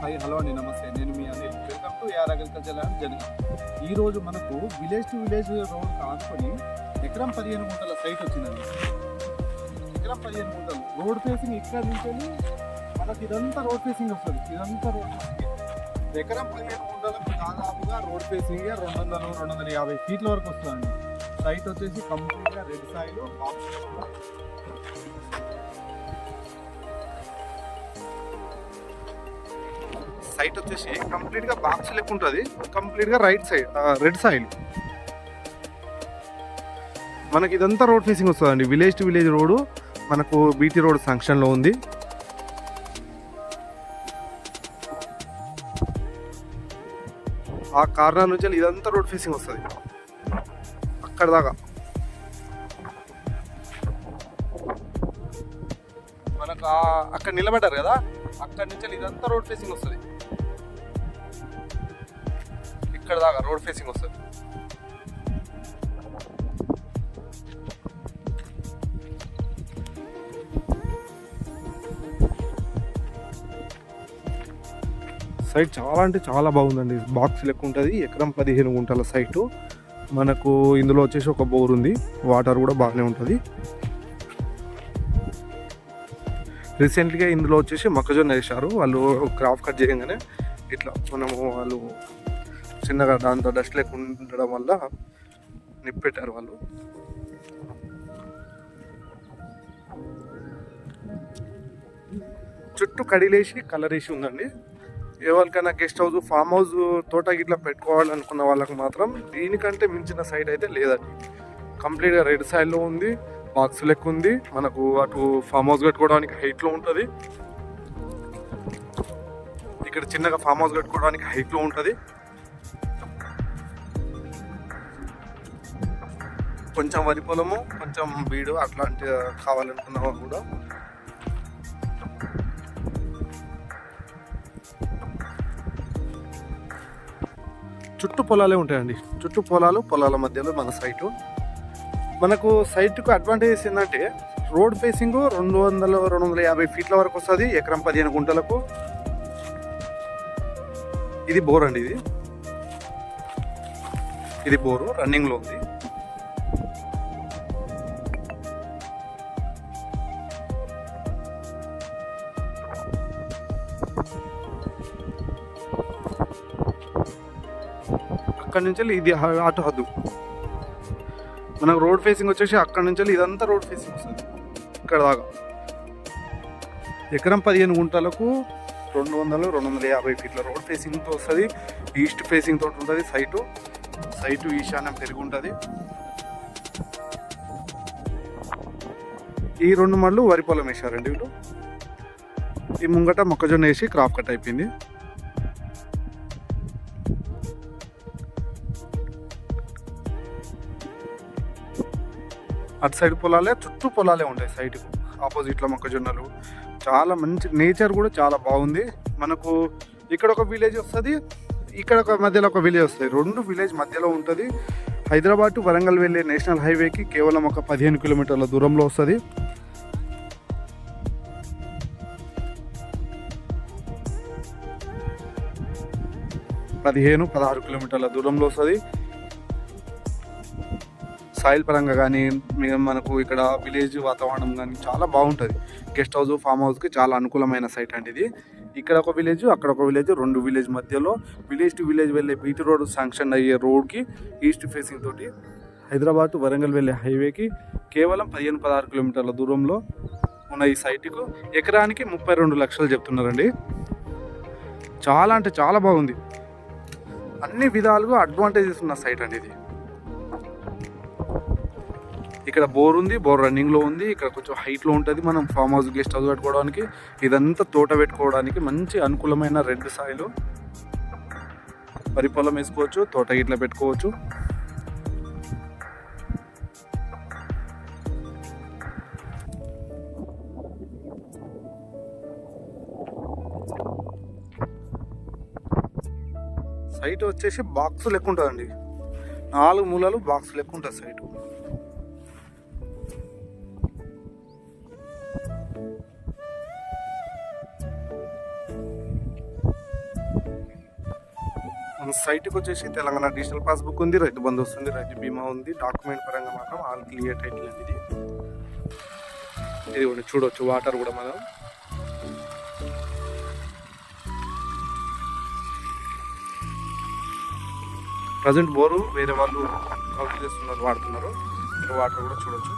Hi hello అండి నమస్తే. నేను మీ Anil. Welcome to your agriculture and జనగా ఈరోజు మనకు విలేజ్ టు విలేజ్ రోడ్ కానుకొని ఎకరం పదిహేను గుంటల సైట్ వచ్చిందండి. ఎకరం పదిహేను గుంటలు. రోడ్ ఫేసింగ్ ఇక్కడ నుంచి మనకి ఇదంతా రోడ్ ఫేసింగ్ వస్తుంది. ఇదంతా రోడ్ ఫేసింగ్ ఎకరం పదిహేను గుంటలకు దాదాపుగా రోడ్ ఫేసింగ్ రెండు వందల రెండు వందల యాభై ఫీట్ల వరకు వస్తుందండి. సైట్ వచ్చేసి కంప్లీట్గా రెడ్ సాయిల్ సైట్ వచ్చేసి కంప్లీట్గా బాక్స్ లెక్క ఉంటుంది. కంప్లీట్గా రైట్ సైడ్ రెడ్ సైడ్. మనకి ఇదంతా రోడ్ ఫేసింగ్ వస్తుందండి. విలేజ్ టు విలేజ్ రోడ్ మనకు బీటీ రోడ్ సంక్షన్లో ఉంది. ఆ కార్నర్ నుంచి వెళ్ళి ఇదంతా రోడ్ ఫేసింగ్ వస్తుంది. అక్కడ దాకా. అక్కడ నిలబడ్డారు కదా? అక్కడ నుంచి ఇదంతా రోడ్ ఫేసింగ్ వస్తుంది. ఇక్కడ దాకా రోడ్ ఫేసింగ్ వస్తుంది. సైట్ చాలా అంటే చాలా బాగుందండి. బాక్స్ లెక్క ఉంటుంది. ఎకరం పదిహేను గుంటల సైటు మనకు ఇందులో వచ్చేసి ఒక బోర్ ఉంది. వాటర్ కూడా బాగానే ఉంటుంది. రీసెంట్గా ఇందులో వచ్చేసి మొక్కజొన్న వేశారు. వాళ్ళు క్రాప్ కట్ చేయగానే ఇట్లా మనము వాళ్ళు చిన్నగా దాంతో డస్ట్ లేకుండా ఉండడం వల్ల నిప్పెట్టారు వాళ్ళు. చుట్టూ కడిలేసి కలర్ వేసి ఉందండి. ఎవరికైనా గెస్ట్ హౌస్ ఫామ్ హౌస్ తోట ఇట్లా పెట్టుకోవాలనుకున్న వాళ్ళకి మాత్రం దీనికంటే మించిన సైట్ అయితే లేదండి. కంప్లీట్గా రెడ్ సైడ్లో ఉంది. బాక్స్ లెక్క ఉంది మనకు అటు ఫామ్ హౌస్ కట్టుకోవడానికి హైట్లో ఉంటుంది. ఇక్కడ చిన్నగా ఫామ్ హౌస్ కట్టుకోవడానికి హైట్లో ఉంటుంది. కొంచెం వరి పొలము కొంచెం బీడు అట్లాంటి కావాలనుకున్న వాళ్ళు కూడా. చుట్టూ పొలాలే ఉంటాయండి. చుట్టూ పొలాలు పొలాల మధ్యలో మన సైటు. మనకు సైట్కు అడ్వాంటేజెస్ ఏంటంటే రోడ్ ఫేసింగ్ రెండు వందల రెండు వందల యాభై ఫీట్ల వరకు వస్తుంది ఎకరం పదిహేను గుంటలకు. ఇది బోర్ అండి ఇది. ఇది బోరు రన్నింగ్లో ఉంది. అక్కడి నుంచి ఇది ఆటో అటు హద్దు. మనకు రోడ్ ఫేసింగ్ వచ్చేసి అక్కడి నుంచి వెళ్ళి ఇదంతా రోడ్ ఫేసింగ్ వస్తుంది. ఇక్కడ దాకా. ఎకరం పదిహేను గుంటలకు రెండు వందలు రెండు వందల యాభై ఫీట్ల రోడ్ ఫేసింగ్తో వస్తుంది. ఈస్ట్ ఫేసింగ్ తోటి ఉంటుంది సైటు. సైటు ఈశాన్యం పెరిగి ఉంటుంది. ఈ రెండు మళ్ళు వరి పొలం వేశారండి వీళ్ళు. ఈ ముంగట మొక్కజొన్న వేసి క్రాప్ కట్ అయిపోయింది. అటు సైడ్ పొలాలే చుట్టూ పొలాలే ఉంటాయి సైడ్కు ఆపోజిట్లో మొక్కజొన్నలు. చాలా మంచి నేచర్ కూడా చాలా బాగుంది. మనకు ఇక్కడ ఒక విలేజ్ వస్తుంది ఇక్కడ ఒక మధ్యలో ఒక విలేజ్ వస్తుంది. రెండు విలేజ్ మధ్యలో ఉంటుంది. హైదరాబాద్ టు వరంగల్ వెళ్ళే నేషనల్ హైవేకి కేవలం ఒక పదిహేను కిలోమీటర్ల దూరంలో వస్తుంది. పదిహేను పదహారు కిలోమీటర్ల దూరంలో వస్తుంది. సాయిల్ పరంగా కానీ మనకు ఇక్కడ విలేజ్ వాతావరణం కానీ చాలా బాగుంటుంది. గెస్ట్ హౌస్ ఫామ్ హౌస్కి చాలా అనుకూలమైన సైట్ అండి ఇది ఇక్కడ ఒక విలేజ్ అక్కడ ఒక విలేజ్ రెండు విలేజ్ మధ్యలో విలేజ్ టు విలేజ్ వెళ్ళే బీటీ రోడ్ శాంక్షన్ అయ్యే రోడ్కి ఈస్ట్ ఫేసింగ్ తోటి హైదరాబాద్ వరంగల్ వెళ్ళే హైవేకి కేవలం పదిహేను పదహారు కిలోమీటర్ల దూరంలో ఉన్న ఈ సైట్కు ఎకరానికి ముప్పై రెండు లక్షలు చెప్తున్నారండి. చాలా అంటే చాలా బాగుంది. అన్ని విధాలుగా అడ్వాంటేజెస్ ఉన్న సైట్ అండి ఇది ఇక్కడ బోర్ ఉంది బోర్ రన్నింగ్లో ఉంది. ఇక్కడ కొంచెం హైట్లో ఉంటుంది మనం ఫామ్ హౌస్ గెస్ట్ హౌస్ పెట్టుకోవడానికి ఇదంతా తోట పెట్టుకోవడానికి మంచి అనుకూలమైన రెడ్ సాయిలు వరి పొలం వేసుకోవచ్చు తోట ఇట్లా పెట్టుకోవచ్చు. సైట్ వచ్చేసి బాక్స్ లెక్క ఉంటుందండి నాలుగు మూలలు బాక్స్ లెక్క ఉంటుంది సైటు మన సైట్కి వచ్చేసి తెలంగాణ డిజిటల్ పాస్బుక్ ఉంది రైతు బంధు వస్తుంది రైతు బీమా ఉంది. డాక్యుమెంట్ పరంగా మాత్రం ఆల్ క్లియర్ టైటిల్ ఉంది ఇది ఇది కూడా చూడొచ్చు వాటర్ కూడా మనం. ప్రజెంట్ బోరు వేరే వాళ్ళు కౌలు చేస్తున్నారు వాడుతున్నారు. వాటర్ కూడా చూడొచ్చు.